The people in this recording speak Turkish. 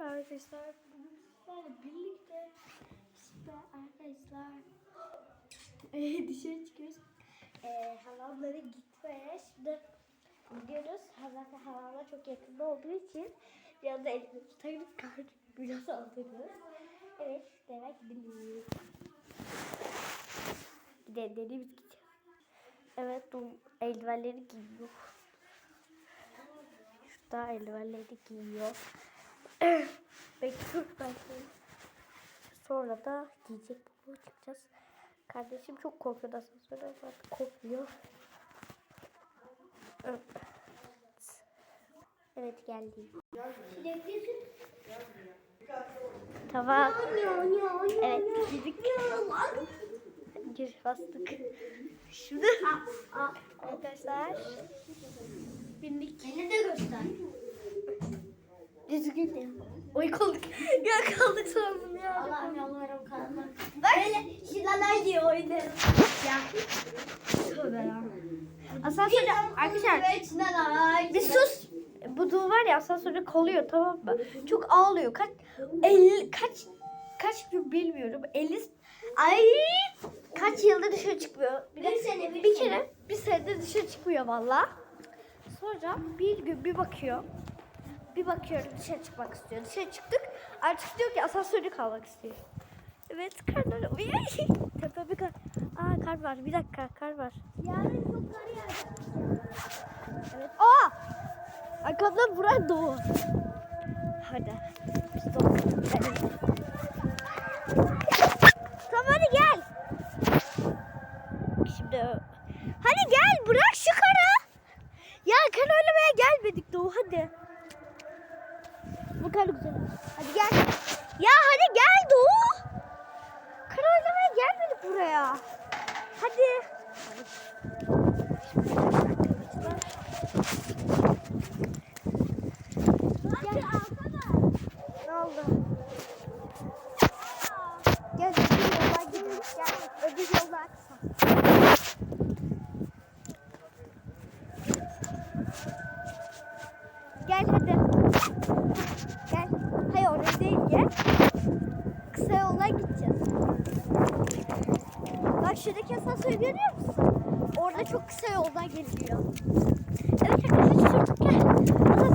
Merhaba arkadaşlar. Bugün sizlerle birlikte işte arkadaşlar eee dışarı çıkıyoruz. Eee halamlara gitmeye şimdi gidiyoruz. Zaten halamlar çok yakında olduğu için biraz da elimi tutarım kar biraz aldırıyoruz. Evet demek gidiyoruz. Gidelim dedi biz gideceğiz. Evet eldivenleri giyiyor. Şurada eldivenleri giyiyor. Bekliyoruz belki. Sonra da giyecek bu çıkacağız. Kardeşim çok korkuyor sonra artık korkmuyor. Evet. Evet geldi. Tamam. Evet giydik. Gir bastık. Şimdi arkadaşlar bindik. Beni de göster. Oy kaldık. Ya kaldık sandım ya. Allah'ım yalvarırım kanıma. Böyle şilalar diye oynarım. Ya. Tövbe ya. Asansörde arkadaşlar bir sus. Bu duvar var ya asansörde kalıyor tamam mı? Çok ağlıyor. Kaç 50 kaç kaç gün bilmiyorum. 50 ay kaç yıldır dışarı çıkmıyor. Bir, Bir sene, bir bir sene. kere bir senede dışarı çıkmıyor valla. Sonra bir gün bir bakıyor. Bir bakıyorum dışarı çıkmak istiyor. Dışarı çıktık. Artık diyor ki asansörde kalmak istiyor. Evet karlar. Tepe bir kar. Aa kar var. Bir dakika kar var. Yarın çok kar yağacak. Evet. Aa! Arkamdan vuran doğu. Hadi. Stop. Hadi. Tamam hadi gel. Şimdi hadi gel bırak şu karı. Ya kar oynamaya gelmedik Doğu hadi. Bu kar güzel. Hadi gel. Ya hadi gel Doğu. Kar oynamaya gelmedik buraya. Hadi. Gel. Ne oldu? Gel öbür yoldan gidelim. Gel öbür yoldan kısa. Gel hadi. Gel. Hayır oraya değil gel. Kısa yoldan gideceğiz. Bak şuradaki asansörü görüyor musun? Orada çok kısa yoldan geliniyor. Evet arkadaşlar gel.